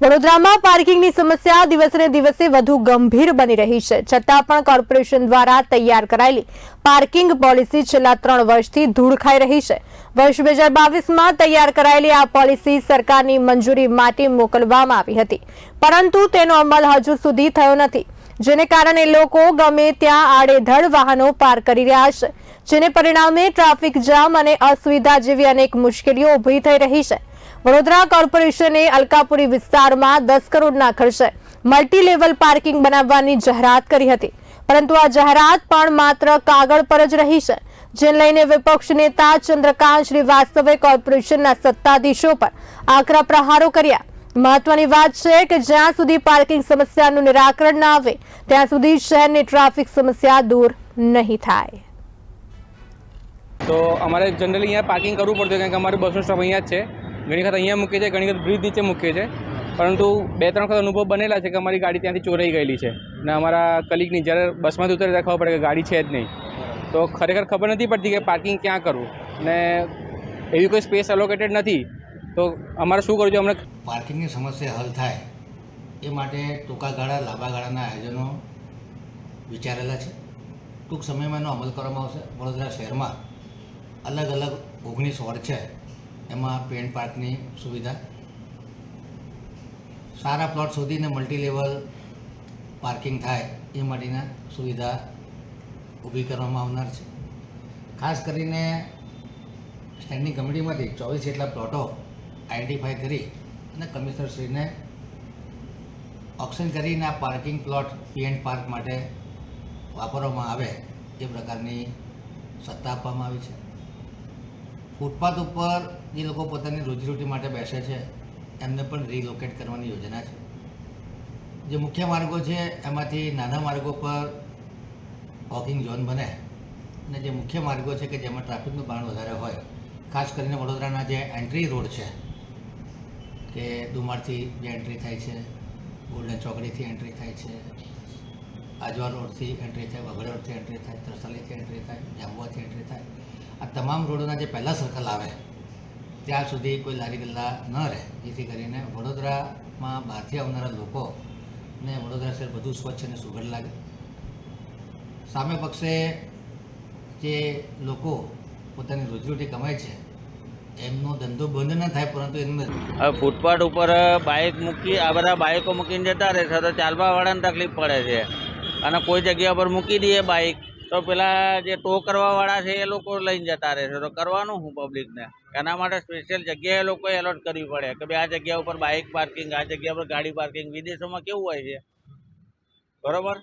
વડોદરામાં પાર્કિંગની સમસ્યા દિવસે દિવસે વધુ ગંભીર બની રહી છે. છતાં પણ કોર્પોરેશન દ્વારા તૈયાર કરાયેલી પાર્કિંગ પોલિસી છેલ્લા ત્રણ વર્ષથી ધૂળ ખાઈ રહી છે. વર્ષ બે હજાર બાવીસમાં તૈયાર કરાયેલી આ પોલિસી સરકારની મંજૂરી માટે મોકલવામાં આવી હતી. પરંતુ તેનો અમલ હજુ સુધી થયો નથી, જેને કારણે લોકો ગમે ત્યાં આડેધડ વાહનો પાર્ક કરી રહ્યા છે, જેને પરિણામે ટ્રાફિક જામ અને અસુવિધા જેવી અનેક મુશ્કેલીઓ ઊભી થઈ રહી છે. વડોદરા કોર્પોરેશને અલકાપુરી વિસ્તારમાં દસ કરોડના ખર્ચે મલ્ટી લેવલ પાર્કિંગ બનાવવાની જાહેરાત કરી હતી. પરંતુ આ જાહેરાત પણ માત્ર કાગળ પર જ રહી છે, જેને લઈને વિપક્ષ નેતા ચંદ્રકાંત શ્રીવાસ્તવે કોર્પોરેશનના સત્તાધીશો પર આકરા પ્રહારો કર્યા. મહત્વની વાત છે કે જ્યાં સુધી પાર્કિંગ સમસ્યાનું નિરાકરણ ના આવે, ત્યાં સુધી શહેરની ટ્રાફિક સમસ્યા દૂર નહીં થાય. તો અમારે જનરલી અહીંયા પાર્કિંગ કરવું પડતું, કારણ કે અમારું બસનો સ્ટોપ અહીંયા જ છે. ઘણી વખત અહીંયા મૂકીએ છીએ, ઘણી વખત બ્રિજ નીચે મૂકીએ છીએ. પરંતુ બે, ત્રણ વખત અનુભવ બનેલા છે કે અમારી ગાડી ત્યાંથી ચોરાઈ ગયેલી છે. અને અમારા કલીગની જ્યારે બસમાંથી ઉતરે ખબર પડે કે ગાડી છે જ નહીં. તો ખરેખર ખબર નથી પડતી કે પાર્કિંગ ક્યાં કરવું. ને એવી કોઈ સ્પેસ એલોકેટેડ નથી. તો અમારે શું કરવું છે? અમને પાર્કિંગની સમસ્યા હલ થાય એ માટે ટૂંકા ગાળા, લાંબા ગાળાના આયોજનો વિચારેલા છે. ટૂંક સમયમાં એનો અમલ કરવામાં આવશે. વડોદરા શહેરમાં અલગ અલગ ઓગણીસ વોર્ડ છે. એમાં પેન્ટ પાર્કની સુવિધા. સારા પ્લોટ શોધીને મલ્ટીલેવલ પાર્કિંગ થાય એ માટેના સુવિધા ઊભી કરવામાં આવનાર છે. ખાસ કરીને સ્ટેન્ડિંગ કમિટીમાંથી ચોવીસ જેટલા પ્લોટો આઈડેન્ટિફાઈ કરી અને કમિશનરશ્રીને ઓપ્શન કરીને આ પાર્કિંગ પ્લોટ પીએન પાર્ક માટે વાપરવામાં આવે એ પ્રકારની સત્તા આપવામાં આવી છે. ફૂટપાથ ઉપર જે લોકો પોતાની રોજીરોટી માટે બેસે છે. એમને પણ રીલોકેટ કરવાની યોજના છે. જે મુખ્ય માર્ગો છે, એમાંથી નાના માર્ગો પર વોકિંગ ઝોન બને. અને જે મુખ્ય માર્ગો છે કે જેમાં ટ્રાફિકનું ભાણ વધારે હોય, ખાસ કરીને વડોદરાના જે એન્ટ્રી રોડ છે, કે ડુમારથી જે એન્ટ્રી થાય છે, ગોલ્ડન ચોકડીથી એન્ટ્રી થાય છે, આજવા રોડથી એન્ટ્રી થાય વઘડ રોડથી એન્ટ્રી થાય, તરસાલીથી એન્ટ્રી થાય જાંબુઆથી એન્ટ્રી થાય આ તમામ રોડોના જે પહેલાં સર્કલ આવે ત્યાં સુધી કોઈ લારી ગલ્લા ન રહે. જેથી કરીને વડોદરામાં બહારથી આવનારા લોકો ને વડોદરા શહેર વધુ સ્વચ્છ અને સુઘડ લાગે. સામે પક્ષે જે લોકો પોતાની રોજીરોટી કમાય છે, એમનો ધંધો બંધ ન થાય, પરંતુ એમને ફૂટપાથ ઉપર બાઇક મૂકી, આ બધા બાઇકો મૂકીને જતા રહે છે, તો ચાલવાવાળાને તકલીફ પડે છે. અને કોઈ જગ્યા પર મૂકી દઈએ બાઇક તો પેલા જે ટો કરવાવાળા છે એ લોકો લઈને જતા રહે છે. તો કરવાનું હું પબ્લિકને એના માટે સ્પેશિયલ જગ્યાએ લોકોએ એલોટ કરવી પડે. કે ભાઈ આ જગ્યા ઉપર બાઇક પાર્કિંગ આ જગ્યા પર ગાડી પાર્કિંગ વિદેશોમાં કેવું હોય છે? બરોબર?